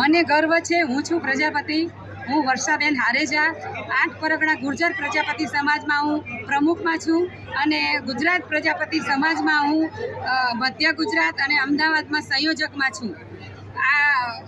મને ગર્વ છે. હું છું પ્રજાપતિ. હું વર્ષાબેન હારેજા. આઠ પરગણા ગુર્જર પ્રજાપતિ સમાજમાં હું પ્રમુખમાં છું અને ગુજરાત પ્રજાપતિ સમાજમાં હું મધ્ય ગુજરાત અને અમદાવાદમાં સંયોજકમાં છું. આ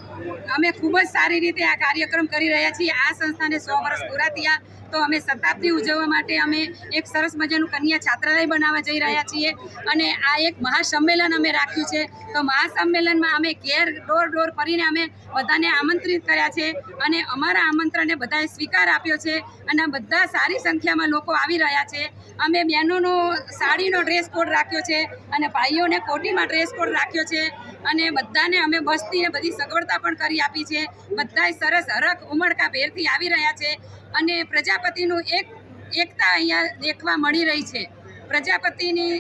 અમે ખૂબ જ સારી રીતે આ કાર્યક્રમ કરી રહ્યા છીએ. આ સંસ્થાને સો વર્ષ પૂરા થયા. તો અમે શતાબ્દી ઉજવવા માટે અમે એક સરસ મજાનું કન્યા છાત્રાલય બનાવવા જઈ રહ્યા છીએ. અને આ એક મહાસંમેલન અમે રાખ્યું છે. તો મહાસંમેલનમાં અમે ઘેર ડોર ડોર ફરીને અમે બધાને આમંત્રિત કર્યા છે. અને અમારા આમંત્રણને બધાએ સ્વીકાર આપ્યો છે. અને બધા સારી સંખ્યામાં લોકો આવી રહ્યા છે. અમે બહેનોનો સાડીનો ડ્રેસ કોડ રાખ્યો છે. અને ભાઈઓને કોટીમાં ડ્રેસ કોડ રાખ્યો છે. અને બધાને અમે બસની બધી સગવડતા પણ કરી આપી છે. બધાય સરસ હરખ ઉમળકા ભેરથી આવી રહ્યા છે અને પ્રજાપતિનું એક એકતા અહીંયા દેખવા મળી રહી છે. પ્રજાપતિની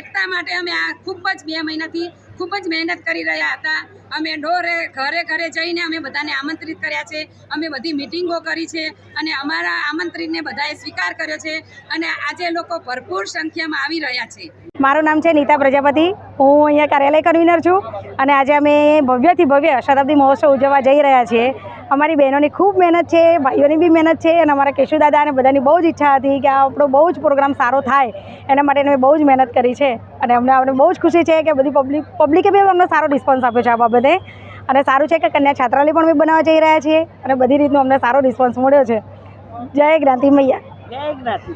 એકતા માટે અમે આ ખૂબ જ બે મહિનાથી ખૂબ જ મહેનત કરી રહ્યા હતા. અમે ડોરે, ઘરે ઘરે જઈને અમે બધાને આમંત્રિત કર્યા છે. અમે બધી મિટિંગો કરી છે અને અમારા આમંત્રિતને બધાએ સ્વીકાર કર્યો છે અને આજે લોકો ભરપૂર સંખ્યામાં આવી રહ્યા છે. મારું નામ છે નીતા પ્રજાપતિ. હું અહીંયા કાર્યાલય કન્વીનર છું અને આજે અમે ભવ્યથી ભવ્ય શતાબ્દી મહોત્સવ ઉજવવા જઈ રહ્યા છીએ. અમારી બહેનોની ખૂબ મહેનત છે, ભાઈઓની બી મહેનત છે અને અમારા કેશુદાદા અને બધાની બહુ જ ઈચ્છા હતી કે આપણો બહુ જ પ્રોગ્રામ સારો થાય. એના માટે અમે બહુ જ મહેનત કરી છે અને અમને અમને બહુ જ ખુશી છે કે બધી પબ્લિક, પબ્લિકે બી અમને સારો રિસ્પોન્સ આપ્યો છે આ બાબતે. અને સારું છે કે કન્યા છાત્રાલય પણ અમે બનાવવા જઈ રહ્યા છીએ અને બધી રીતનો અમને સારો રિસ્પોન્સ મળ્યો છે. જય જ્ઞાતિ મૈયા. જય જ્ઞાતિ